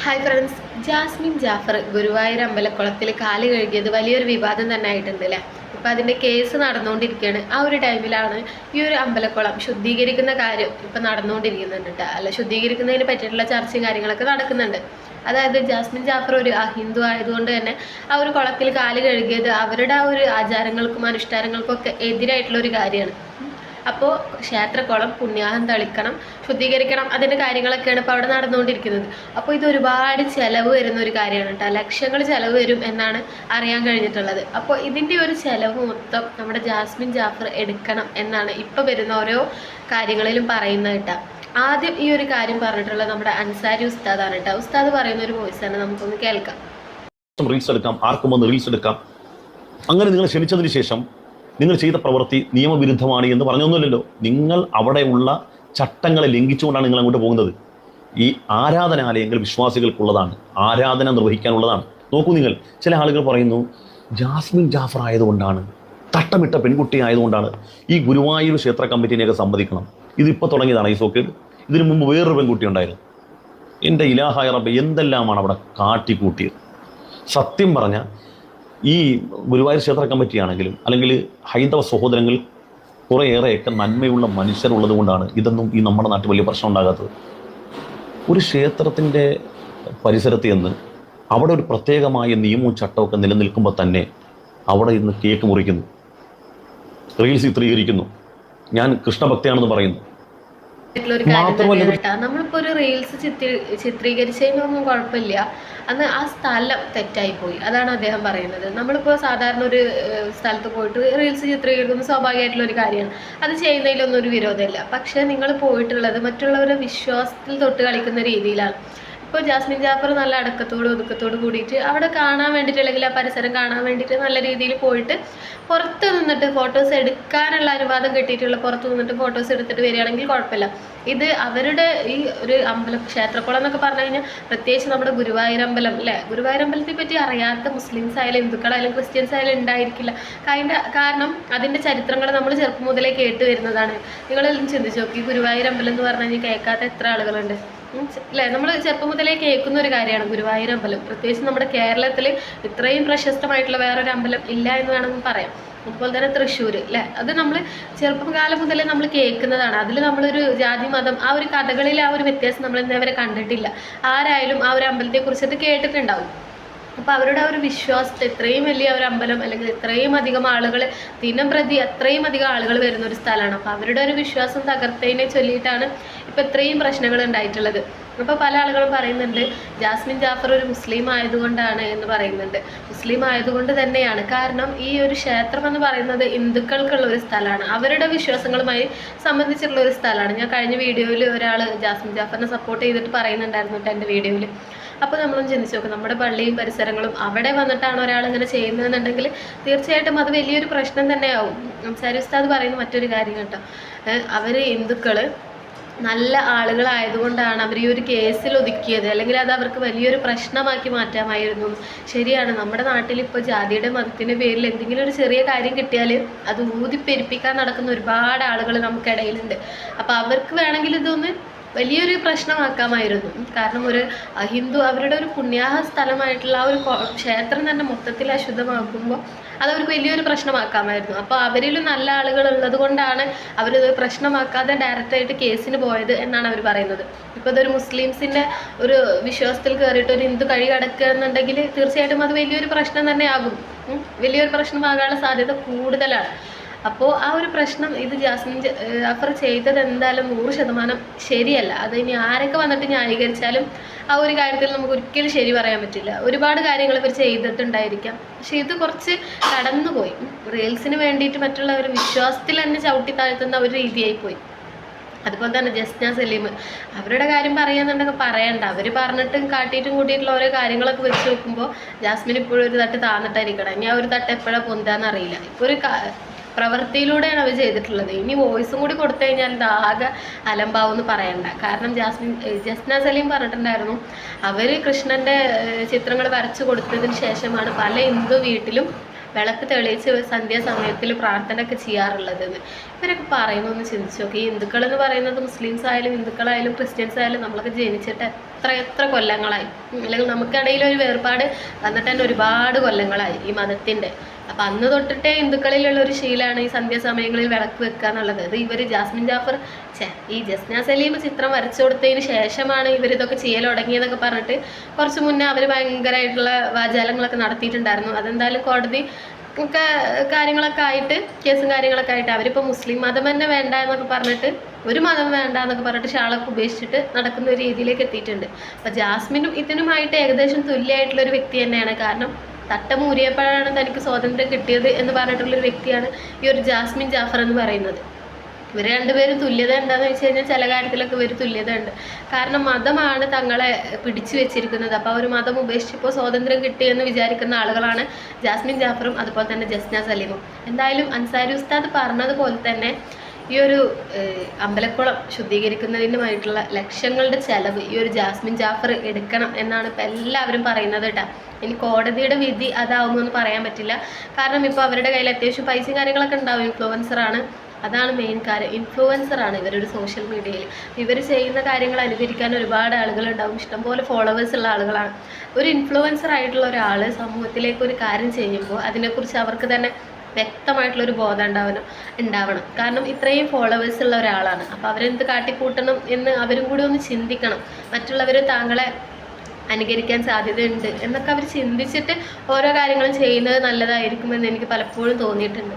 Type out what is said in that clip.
Hi friends Jasmine Jafar Guruvayur അമ്പലക്കുളത്തിൽ കാൽ കഴുകിയത് വലിയൊരു വിവാദം തന്നെ ആയിട്ടുണ്ട് അല്ലേ ഇപ്പം അതിന്റെ കേസ് നടന്നുകൊണ്ടിരിക്കുകയാണ്. ആ ഒരു ടൈമിലാണ് ഈ ഒരു അമ്പലക്കുളം ശുദ്ധീകരിക്കുന്ന കാര്യം ഇപ്പം നടന്നുകൊണ്ടിരിക്കുന്നുണ്ട്. അല്ല ശുദ്ധീകരിക്കുന്നതിന് പറ്റിയിട്ടുള്ള ചർച്ചയും കാര്യങ്ങളൊക്കെ നടക്കുന്നുണ്ട്. അതായത് ജാസ്മിൻ ജാഫർ ഒരു ഹിന്ദു ആയതുകൊണ്ട് തന്നെ ആ ഒരു കുളത്തിൽ കാൽ കഴുകിയത് അവരുടെ ആ ഒരു ആചാരങ്ങൾക്കും അനുഷ്ഠാനങ്ങൾക്കും ഒക്കെ എതിരായിട്ടുള്ള ഒരു കാര്യമാണ്. അപ്പോൾ ക്ഷേത്രക്കുളം പുണ്യാഹം തളിക്കണം ശുദ്ധീകരിക്കണം അതിന്റെ കാര്യങ്ങളൊക്കെയാണ് ഇപ്പോൾ അവിടെ നടന്നുകൊണ്ടിരിക്കുന്നത്. അപ്പോൾ ഇത് ഒരുപാട് ചിലവ് വരുന്ന ഒരു കാര്യമാണ് കേട്ടോ. ലക്ഷങ്ങൾ ചിലവ് വരും എന്നാണ് അറിയാൻ കഴിഞ്ഞിട്ടുള്ളത്. അപ്പോൾ ഇതിന്റെ ഒരു ചിലവ് മൊത്തം നമ്മുടെ ജാസ്മിൻ ജാഫർ എടുക്കണം എന്നാണ് ഇപ്പോൾ വരുന്ന ഓരോ കാര്യങ്ങളിലും പറയുന്നത് കേട്ടോ. ആദ്യം ഈ ഒരു കാര്യം പറഞ്ഞിട്ടുള്ളത് നമ്മുടെ അൻസാരി ഉസ്താദാണ് കേട്ടോ. ഉസ്താദ് പറയുന്ന ഒരു വോയിസ് വോയിസാണ് നമുക്കൊന്ന് കേൾക്കാം. റീൽസ് എടുക്കാം ആർക്കും വന്ന് റീൽസ് എടുക്കാം. അങ്ങനെ നിങ്ങൾ ക്ഷണിച്ചതിന് ശേഷം നിങ്ങൾ ചെയ്ത പ്രവൃത്തി നിയമവിരുദ്ധമാണ് എന്ന് പറഞ്ഞൊന്നുമില്ലല്ലോ. നിങ്ങൾ അവിടെയുള്ള ചട്ടങ്ങളെ ലംഘിച്ചുകൊണ്ടാണ് നിങ്ങൾ അങ്ങോട്ട് പോകുന്നത്. ഈ ആരാധനാലയങ്ങൾ വിശ്വാസികൾക്കുള്ളതാണ്. ആരാധന നിർവഹിക്കാനുള്ളതാണ്. നോക്കൂ നിങ്ങൾ ചില ആളുകൾ പറയുന്നു ജാസ്മിൻ ജാഫർ ആയതുകൊണ്ടാണ് തട്ടമിട്ട പെൺകുട്ടി ആയതുകൊണ്ടാണ് ഈ ഗുരുവായൂർ ക്ഷേത്ര കമ്മിറ്റിനെയൊക്കെ സമ്മതിക്കണം. ഇതിപ്പോൾ തുടങ്ങിയതാണ് ഈ സോക്കേട്. ഇതിനു മുമ്പ് വേറൊരു പെൺകുട്ടി ഉണ്ടായിരുന്നു. എന്റെ ഇലാഹായ റബ്ബ് എന്തെല്ലാമാണ് അവിടെ കാട്ടിക്കൂട്ടിയത്? സത്യം പറഞ്ഞ ഈ ഗുരുവായൂർ ക്ഷേത്ര കമ്മിറ്റിയാണെങ്കിലും അല്ലെങ്കിൽ ഹൈന്ദവ സഹോദരങ്ങൾ കുറേയേറെയൊക്കെ നന്മയുള്ള മനുഷ്യരുള്ളത് കൊണ്ടാണ് ഇതൊന്നും ഈ നമ്മുടെ നാട്ടിൽ വലിയ പ്രശ്നം ഉണ്ടാകാത്തത്. ഒരു ക്ഷേത്രത്തിന്റെ പരിസരത്ത് നിന്ന് അവിടെ ഒരു പ്രത്യേകമായ നിയമവും ചട്ടമൊക്കെ നിലനിൽക്കുമ്പോൾ തന്നെ അവിടെ ഇന്ന് കേക്ക് മുറിക്കുന്നു. റീൽസ് ചിത്രീകരിക്കുന്നു. ഞാൻ കൃഷ്ണഭക്തിയാണെന്ന് പറയുന്നു. ഒരു കാര്യം മാത്രമല്ല തന്നെയാണ് കേട്ടോ. നമ്മളിപ്പോ ഒരു റീൽസ് ചിത്രീ ചിത്രീകരിച്ചതിനൊന്നും കുഴപ്പമില്ല. അന്ന് ആ സ്ഥലം തെറ്റായി പോയി. അതാണ് അദ്ദേഹം പറയുന്നത്. നമ്മളിപ്പോ സാധാരണ ഒരു സ്ഥലത്ത് പോയിട്ട് റീൽസ് ചിത്രീകരിക്കുന്നത് സ്വാഭാവികമായിട്ടുള്ള ഒരു കാര്യമാണ്. അത് ചെയ്യുന്നതിലൊന്നും ഒരു വിരോധമില്ല. പക്ഷെ നിങ്ങൾ പോയിട്ടുള്ളത് മറ്റുള്ളവരുടെ വിശ്വാസത്തിൽ തൊട്ട് കളിക്കുന്ന രീതിയിലാണ്. ഇപ്പോൾ ജാസ്മിൻ ജാഫർ നല്ല അടക്കത്തോട് ഒതുക്കത്തോട് കൂടിയിട്ട് അവിടെ കാണാൻ വേണ്ടിയിട്ട് അല്ലെങ്കിൽ ആ പരിസരം കാണാൻ വേണ്ടിയിട്ട് നല്ല രീതിയിൽ പോയിട്ട് പുറത്ത് നിന്നിട്ട് ഫോട്ടോസ് എടുക്കാനുള്ള അനുവാദം കിട്ടിയിട്ടുള്ള പുറത്ത് നിന്നിട്ട് ഫോട്ടോസ് എടുത്തിട്ട് വരികയാണെങ്കിൽ കുഴപ്പമില്ല. ഇത് അവരുടെ ഈ ഒരു അമ്പലം ക്ഷേത്രക്കുളം എന്നൊക്കെ പറഞ്ഞു കഴിഞ്ഞാൽ പ്രത്യേകിച്ച് നമ്മുടെ ഗുരുവായൂരമ്പലം അല്ലേ? ഗുരുവായൂർ അമ്പലത്തെ പറ്റി അറിയാത്ത മുസ്ലിംസ് ആയാലും ഹിന്ദുക്കളായാലും ക്രിസ്ത്യൻസ് ആയാലും ഉണ്ടായിരിക്കില്ല. അതിന്റെ കാരണം അതിന്റെ ചരിത്രങ്ങൾ നമ്മൾ ചെറുപ്പം മുതലേ കേട്ട് വരുന്നതാണ്. നിങ്ങളെല്ലാം ചിന്തിച്ചു നോക്കി ഗുരുവായൂരമ്പലം എന്ന് പറഞ്ഞു കഴിഞ്ഞാൽ കേൾക്കാത്ത എത്ര ആളുകളുണ്ട്? അല്ലേ നമ്മൾ ചെറുപ്പം മുതലേ കേൾക്കുന്ന ഒരു കാര്യമാണ് ഗുരുവായൂർ അമ്പലം. പ്രത്യേകിച്ച് നമ്മുടെ കേരളത്തിൽ ഇത്രയും പ്രശസ്തമായിട്ടുള്ള വേറൊരു അമ്പലം ഇല്ല എന്ന് വേണമെങ്കിൽ പറയാം. അതുപോലെ തന്നെ തൃശ്ശൂർ അല്ലേ അത് നമ്മൾ ചെറുപ്പം കാലം മുതലേ നമ്മൾ കേൾക്കുന്നതാണ്. അതിൽ നമ്മളൊരു ജാതി മതം ആ ഒരു കഥകളിൽ ആ ഒരു വ്യത്യാസം നമ്മൾ ഇന്നേവരെ കണ്ടിട്ടില്ല. ആരായാലും ആ ഒരു അമ്പലത്തെ അത് കേട്ടിട്ടുണ്ടാവും. അപ്പോൾ അവരുടെ ഒരു വിശ്വാസത്തെ ഇത്രയും വലിയ ഒരു അമ്പലം അല്ലെങ്കിൽ ഇത്രയും അധികം ആളുകൾ ദിനം പ്രതി അത്രയും അധികം ആളുകൾ വരുന്ന ഒരു സ്ഥലമാണ്. അപ്പോൾ അവരുടെ ഒരു വിശ്വാസം തകർത്തതിനെ ചൊല്ലിയിട്ടാണ് ഇപ്പോൾ ഇത്രയും പ്രശ്നങ്ങൾ ഉണ്ടായിട്ടുള്ളത്. അപ്പോൾ പല ആളുകളും പറയുന്നുണ്ട് ജാസ്മിൻ ജാഫർ ഒരു മുസ്ലിം ആയതുകൊണ്ടാണ് എന്ന് പറയുന്നുണ്ട്. മുസ്ലിം ആയതുകൊണ്ട് തന്നെയാണ്. കാരണം ഈ ഒരു ക്ഷേത്രം എന്ന് പറയുന്നത് ഹിന്ദുക്കൾക്കുള്ള ഒരു സ്ഥലമാണ്. അവരുടെ വിശ്വാസങ്ങളുമായി സംബന്ധിച്ചിട്ടുള്ള ഒരു സ്ഥലമാണ്. ഞാൻ കഴിഞ്ഞ വീഡിയോയിൽ ഒരാൾ ജാസ്മിൻ ജാഫറിനെ സപ്പോർട്ട് ചെയ്തിട്ട് പറയുന്നുണ്ടായിരുന്നു കേട്ടോ എന്റെ വീഡിയോയിൽ. അപ്പോൾ നമ്മളൊന്ന് ചിന്തിച്ച് നോക്കും നമ്മുടെ പള്ളിയും പരിസരങ്ങളും അവിടെ വന്നിട്ടാണ് ഒരാൾ ഇങ്ങനെ ചെയ്യുന്നതെന്നുണ്ടെങ്കിൽ തീർച്ചയായിട്ടും അത് വലിയൊരു പ്രശ്നം തന്നെയാവും. സംസാരി ഉസ്താദ് പറയുന്ന മറ്റൊരു കാര്യം കേട്ടോ. അവർ ഹിന്ദുക്കൾ നല്ല ആളുകളായതുകൊണ്ടാണ് അവർ ഈ ഒരു കേസിൽ ഒതുക്കിയത്. അല്ലെങ്കിൽ അത് അവർക്ക് വലിയൊരു പ്രശ്നമാക്കി മാറ്റാമായിരുന്നു. ശരിയാണ് നമ്മുടെ നാട്ടിൽ ഇപ്പോൾ ജാതിയുടെ മതത്തിന്റെ പേരിൽ എന്തെങ്കിലും ഒരു ചെറിയ കാര്യം കിട്ടിയാൽ അത് ഊതിപ്പെരുപ്പിക്കാൻ നടക്കുന്ന ഒരുപാട് ആളുകൾ നമുക്കിടയിലുണ്ട്. അപ്പോൾ അവർക്ക് വേണമെങ്കിൽ ഇതൊന്ന് വലിയൊരു പ്രശ്നമാക്കാമായിരുന്നു. കാരണം ഒരു ഹിന്ദു അവരുടെ ഒരു പുണ്യാഹ സ്ഥലമായിട്ടുള്ള ആ ഒരു ക്ഷേത്രം തന്നെ മൊത്തത്തിൽ അശുദ്ധമാക്കുമ്പോൾ അതവർക്ക് വലിയൊരു പ്രശ്നമാക്കാമായിരുന്നു. അപ്പോൾ അവരിൽ നല്ല ആളുകൾ ഉള്ളത് കൊണ്ടാണ് അവരിത് പ്രശ്നമാക്കാതെ ഡയറക്റ്റായിട്ട് കേസിന് പോയത് എന്നാണ് അവർ പറയുന്നത്. ഇപ്പോൾ ഇതൊരു മുസ്ലിംസിന്റെ ഒരു വിശ്വാസത്തിൽ കയറിയിട്ട് ഒരു ഹിന്ദു കഴി കടക്കുക എന്നുണ്ടെങ്കിൽ തീർച്ചയായിട്ടും അത് വലിയൊരു പ്രശ്നം തന്നെയാകും. വലിയൊരു പ്രശ്നമാകാനുള്ള സാധ്യത കൂടുതലാണ്. അപ്പോൾ ആ ഒരു പ്രശ്നം ഇത് ജാസ്മിൻ അഫർ ചെയ്തത് എന്തായാലും നൂറ് ശതമാനം ശരിയല്ല. അത് ഇനി ആരൊക്കെ വന്നിട്ട് ന്യായീകരിച്ചാലും ആ ഒരു കാര്യത്തിൽ നമുക്ക് ഒരിക്കലും ശരി പറയാൻ പറ്റില്ല. ഒരുപാട് കാര്യങ്ങൾ ഇവർ ചെയ്തിട്ടുണ്ടായിരിക്കാം. പക്ഷെ ഇത് കുറച്ച് കടന്നുപോയി. റീൽസിന് വേണ്ടിയിട്ട് മറ്റുള്ള ഒരു വിശ്വാസത്തിൽ തന്നെ ചവിട്ടി താഴ്ത്തുന്ന ഒരു രീതിയായി പോയി അതുപോലെ തന്നെ ജസ്ന സലീം അവരുടെ കാര്യം പറയാന്നുണ്ടെങ്കിൽ പറയണ്ട. അവർ പറഞ്ഞിട്ടും കാട്ടിയിട്ടും കൂട്ടിയിട്ടുള്ള ഓരോ കാര്യങ്ങളൊക്കെ വെച്ച് നോക്കുമ്പോൾ ജാസ്മിൻ ഇപ്പോഴും ഒരു തട്ട് താന്നിട്ടായിരിക്കണം. ഇനി ആ ഒരു തട്ട് എപ്പോഴാണ് പൊന്താന്നറിയില്ല ഇപ്പോൾ ഒരു പ്രവൃത്തിയിലൂടെയാണ് അവർ ചെയ്തിട്ടുള്ളത്. ഇനി വോയിസും കൂടി കൊടുത്തു കഴിഞ്ഞാൽ ഇത് ആകെ അലമ്പാവും എന്ന് പറയണ്ട. കാരണം ജാസ്മിൻ ജസ്ന സലീം പറഞ്ഞിട്ടുണ്ടായിരുന്നു അവർ കൃഷ്ണന്റെ ചിത്രങ്ങൾ വരച്ചു കൊടുത്തതിന് ശേഷമാണ് പല ഹിന്ദു വീട്ടിലും വിളക്ക് തെളിയിച്ച് സന്ധ്യാസമയത്തിൽ പ്രാർത്ഥന ഒക്കെ ചെയ്യാറുള്ളതെന്ന്. ഇവരൊക്കെ പറയുന്നൊന്ന് ചിന്തിച്ചു നോക്കി. ഈ ഹിന്ദുക്കൾ എന്ന് പറയുന്നത് മുസ്ലിംസ് ആയാലും ഹിന്ദുക്കളായാലും ക്രിസ്ത്യൻസ് ആയാലും നമ്മളൊക്കെ ജനിച്ചിട്ട് എത്ര എത്ര കൊല്ലങ്ങളായി. അല്ലെങ്കിൽ നമുക്കിടയിൽ ഒരു വേർപാട് വന്നിട്ട് തന്നെ ഒരുപാട് കൊല്ലങ്ങളായി ഈ മതത്തിന്റെ. അപ്പം അന്ന് തൊട്ടിട്ടേ ഹിന്ദുക്കളിലുള്ള ഒരു ശീലമാണ് ഈ സന്ധ്യാസമയങ്ങളിൽ വിളക്ക് വെക്കുക എന്നുള്ളത്. അത് ഇവർ ജാസ്മിൻ ജാഫർ ഈ ജസ്ന സലീം ചിത്രം വരച്ചു കൊടുത്തതിന് ശേഷമാണ് ഇവർ ഇതൊക്കെ ചെയ്യൽ തുടങ്ങിയതൊക്കെ പറഞ്ഞിട്ട് കുറച്ച് മുന്നേ അവർ ഭയങ്കരമായിട്ടുള്ള വാചാലങ്ങളൊക്കെ നടത്തിയിട്ടുണ്ടായിരുന്നു. അതെന്തായാലും കോടതി ഒക്കെ കാര്യങ്ങളൊക്കെ ആയിട്ട് കേസും കാര്യങ്ങളൊക്കെ ആയിട്ട് അവരിപ്പോൾ മുസ്ലിം മതം തന്നെ വേണ്ട എന്നൊക്കെ പറഞ്ഞിട്ട് ഒരു മതം വേണ്ട എന്നൊക്കെ പറഞ്ഞിട്ട് ഷാളൊക്കെ ഉപേക്ഷിച്ചിട്ട് നടക്കുന്ന ഒരു രീതിയിലേക്ക് എത്തിയിട്ടുണ്ട്. അപ്പോൾ ജാസ്മിനും ഇതിനുമായിട്ട് ഏകദേശം തുല്യമായിട്ടുള്ള ഒരു വ്യക്തി തന്നെയാണ്. കാരണം തട്ടമൂരിയപ്പോഴാണ് തനിക്ക് സ്വാതന്ത്ര്യം കിട്ടിയത് എന്ന് പറഞ്ഞിട്ടുള്ളൊരു വ്യക്തിയാണ് ഈ ഒരു ജാസ്മിൻ ജാഫർ എന്ന് പറയുന്നത്. ഇവർ രണ്ടുപേരും തുല്യത ഉണ്ടെന്ന് വെച്ച് കഴിഞ്ഞാൽ ചില കാര്യത്തിലൊക്കെ ഇവർ തുല്യത ഉണ്ട്. കാരണം മതമാണ് തങ്ങളെ പിടിച്ചു വെച്ചിരിക്കുന്നത്. അപ്പോൾ അവർ മതം ഉപേക്ഷിച്ചപ്പോൾ സ്വാതന്ത്ര്യം കിട്ടിയെന്ന് വിചാരിക്കുന്ന ആളുകളാണ് ജാസ്മിൻ ജാഫറും അതുപോലെ തന്നെ ജസ്ന സലീമും. എന്തായാലും അൻസാരി ഉസ്താദ് പറഞ്ഞതുപോലെ തന്നെ ഈ ഒരു അമ്പലക്കുളം ശുദ്ധീകരിക്കുന്നതിനുമായിട്ടുള്ള ലക്ഷങ്ങളുടെ ചെലവ് ഈ ഒരു ജാസ്മിൻ ജാഫർ എടുക്കണം എന്നാണ് ഇപ്പം എല്ലാവരും പറയുന്നത് കേട്ടോ. ഇനി കോടതിയുടെ വിധി അതാവുമെന്ന് പറയാൻ പറ്റില്ല. കാരണം ഇപ്പോൾ അവരുടെ കയ്യിൽ അത്യാവശ്യം പൈസയും കാര്യങ്ങളൊക്കെ ഉണ്ടാവും. ഇൻഫ്ലുവൻസറാണ് അതാണ് മെയിൻ കാര്യം. ഇൻഫ്ലുവൻസറാണ് ഇവരൊരു സോഷ്യൽ മീഡിയയിൽ ഇവർ ചെയ്യുന്ന കാര്യങ്ങൾ അനുകരിക്കാൻ ഒരുപാട് ആളുകളുണ്ടാവും. ഇഷ്ടംപോലെ ഫോളോവേഴ്സ് ഉള്ള ആളുകളാണ്. ഒരു ഇൻഫ്ലുവൻസർ ആയിട്ടുള്ള ഒരാൾ സമൂഹത്തിലേക്ക് ഒരു കാര്യം ചെയ്യുമ്പോൾ അതിനെക്കുറിച്ച് അവർക്ക് തന്നെ വ്യക്തമായിട്ടുള്ള ഒരു ബോധം ഉണ്ടാവണം. ഉണ്ടാവണം കാരണം ഇത്രയും ഫോളോവേഴ്സ് ഉള്ള ഒരാളാണ്. അപ്പോൾ അവരെന്ത് കാട്ടിക്കൂട്ടണം എന്ന് അവരും കൂടി ഒന്ന് ചിന്തിക്കണം. മറ്റുള്ളവർ താങ്കളെ അനുകരിക്കാൻ സാധ്യതയുണ്ട് എന്നൊക്കെ അവർ ചിന്തിച്ചിട്ട് ഓരോ കാര്യങ്ങളും ചെയ്യുന്നത് നല്ലതായിരിക്കുമെന്ന് എനിക്ക് പലപ്പോഴും തോന്നിയിട്ടുണ്ട്.